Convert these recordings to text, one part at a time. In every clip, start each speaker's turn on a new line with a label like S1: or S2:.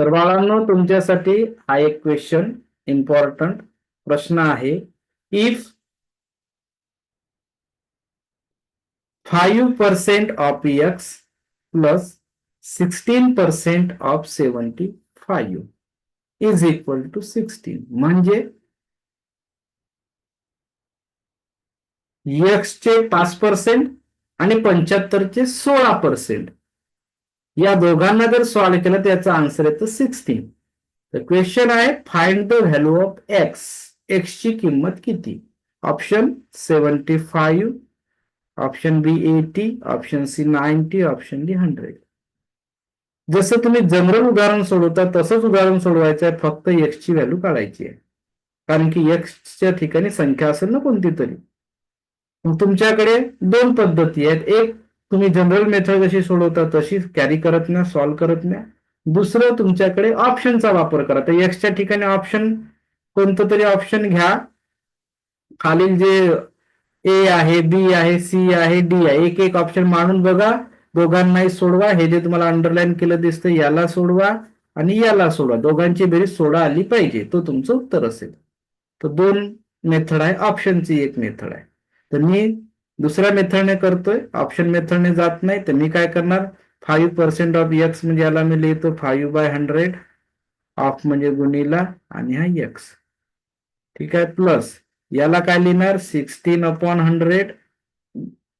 S1: तर बाळांनो तुमच्यासाठी हा एक क्वेश्चन इम्पॉर्टंट प्रश्न आहे. If five percent of X plus sixteen percent of seventy five is equal to sixteen म्हणजे चे पाच पर्सेंट आणि पंच्याहत्तरचे सोळा पर्सेंट या दोघांना जर सॉल्व्ह केलं त्याचा आन्सर येतं सिक्स्टीन तर क्वेश्चन आहे find the value of X एक्सची किंमत किती? Option seventy five option B eighty option C ninety option D hundred जसं तुम्ही जनरल उदाहरण सोडवता तसंच उदाहरण सोडवायचं आहे फक्त एक्सची व्हॅल्यू काढायची आहे. कारण की एक्सच्या ठिकाणी संख्या असेल ना कोणती तरी. मग तुमच्याकडे दोन पद्धती आहेत. एक तुम्ही जनरल मेथड जशी सोडवता तशी कॅरी करत नाही सॉल्व्ह करत नाही. दुसरं तुमच्याकडे ऑप्शनचा वापर करा. तर एक्सच्या ठिकाणी ऑप्शन कोणतं तरी ऑप्शन घ्या. खालील जे ए आहे बी आहे सी आहे डी आहे एक एक ऑप्शन मांडून बघा. दोघांनाही सोडवा. हे जे तुम्हाला अंडरलाईन केलं दिसतं याला सोडवा आणि याला सोडवा. दोघांची बेरीज सोडा आली पाहिजे. तो तुमचं उत्तर असेल. तर दोन मेथड आहे. ऑप्शनची एक मेथड आहे. तर मी दुसऱ्या मेथडने करतोय ऑप्शन मेथडने जात नाही तर मी काय करणार? फाईव्ह पर्सेंट ऑफ एक्स म्हणजे याला मी लिहितो फाईव्ह बाय हंड्रेड ऑफ म्हणजे गुणीला आणि हा एक्स ठीक आहे? प्लस याला काय लिहिणार? सिक्स्टीन अपॉन हंड्रेड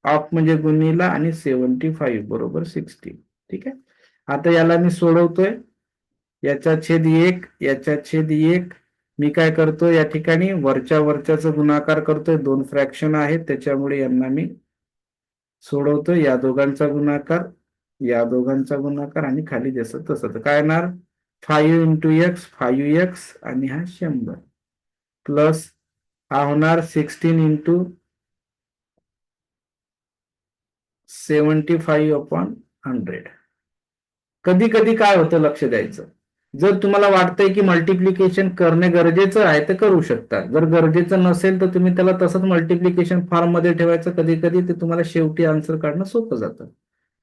S1: ऑफ म्हणजे गुणीला आणि सेवन्टी फाईव्ह बरोबर सिक्स्टीन ठीक आहे? आता याला मी सोडवतोय. याचा छेद एक याच्या छेद एक मी काय करतो या ठिकाणी वरच्या वरच्याचा गुणाकार करतोय. दोन फ्रॅक्शन आहेत त्याच्यामुळे यांना मी सोडवतो या दोघांचा गुणाकार या दोघांचा गुणाकार आणि खाली जसं तसं. तर काय येणार? Five into X five X आणि हा शंभर. प्लस हा होणार sixteen into seventy five upon hundred. कधी कधी काय होतं लक्ष द्यायचं. जर तुम्हाला वाटतंय की मल्टिप्लिकेशन करणे गरजेचं आहे तर करू शकता. जर गरजेचं नसेल तर तुम्ही त्याला तसंच मल्टिप्लिकेशन फॉर्ममध्ये ठेवायचं. कधी कधी ते तुम्हाला शेवटी आन्सर काढणं सोपं जातं.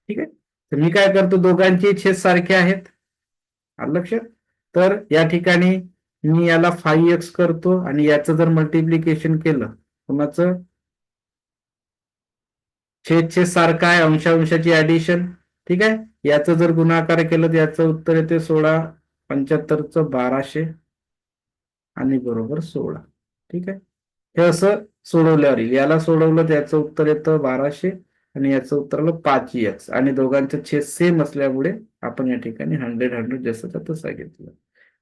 S1: ठीक आहे? तर मी काय करतो दोघांची छेद सारखे आहेत. लक्षात? तर या ठिकाणी मी याला फाईव्ह एक्स करतो आणि याचं जर मल्टिप्लिकेशन केलं कुणाचं? छेद छेद सारखं आहे अंशांशाची ऍडिशन ठीक आहे? याचं जर गुणाकार केलं तर याचं उत्तर येते सोळा. पंच्याहत्तरचं बाराशे आणि बरोबर सोळा. ठीक आहे? हे असं सोडवल्यावर येईल. याला सोडवलं तर याचं उत्तर येतं बाराशे आणि याचं उत्तर आलं पाच एक्स आणि दोघांचं छेद सेम असल्यामुळे आपण या ठिकाणी हंड्रेड हंड्रेड जसं तसा घेतलं.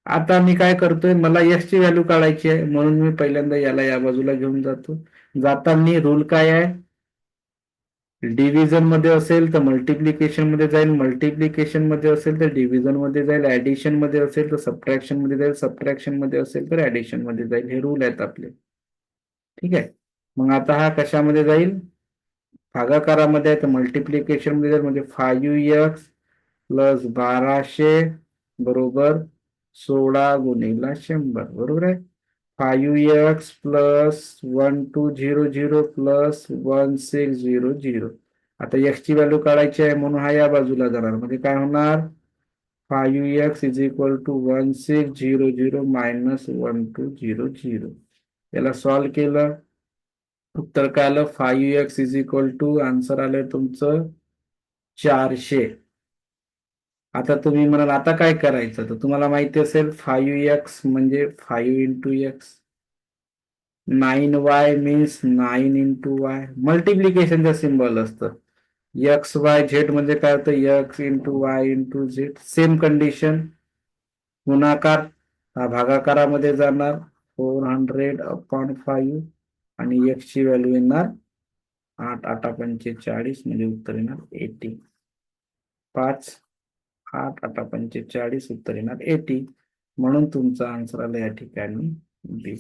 S1: आता मी काय करतोय? मला एक्स ची व्हॅल्यू काढायची आहे. म्हणून मी पहिल्यांदा याला या बाजूला घेऊन जातो. जाताना रूल काय आहे? डिव्हिजनमध्ये असेल तर मल्टिप्लिकेशनमध्ये जाईल मल्टिप्लिकेशनमध्ये असेल तर डिव्हिजनमध्ये जाईल ऍडिशनमध्ये असेल तर सबट्रॅक्शनमध्ये जाईल सबट्रॅक्शनमध्ये असेल तर ऍडिशनमध्ये जाईल. हे रूल आहेत आपले. ठीक आहे? मग आता हा कशामध्ये जाईल? भागाकारामध्ये आहे तर मल्टिप्लिकेशनमध्ये जाईल. म्हणजे फाईव्ह एक्स प्लस बाराशे बरोबर सोळा गुणिला शंभर. बरोबर आहे? Five X plus one two zero zero plus one six zero zero. आता एक्सची व्हॅल्यू काढायची आहे म्हणून हा या बाजूला जाणार. म्हणजे काय होणार? Five X is equal to one six zero zero minus one two zero zero. याला सॉल्व केलं. उत्तर काय आलं? Five X is equal to answer आलं तुमचं चारशे. आता तुम्ही म्हणाल आता काय करायचं? तर तुम्हाला माहिती असेल फाईव्ह एक्स म्हणजे five into X nine Y means nine into Y मल्टिप्लिकेशनचं symbol असतं. एक्स वाय झेड म्हणजे काय होतं? X into Y into Z same condition गुणाकार. हा भागाकारामध्ये जाणार. फोर हंड्रेड अपॉन फाईव्ह आणि एक्स ची व्हॅल्यू येणार आठ आठ पंचेचाळीस. म्हणजे उत्तर येणार एटी पाच. आठ आठा पंचेचाळीस उत्तर येणार. एटी. म्हणून तुमचा आन्सर आला या ठिकाणी. बी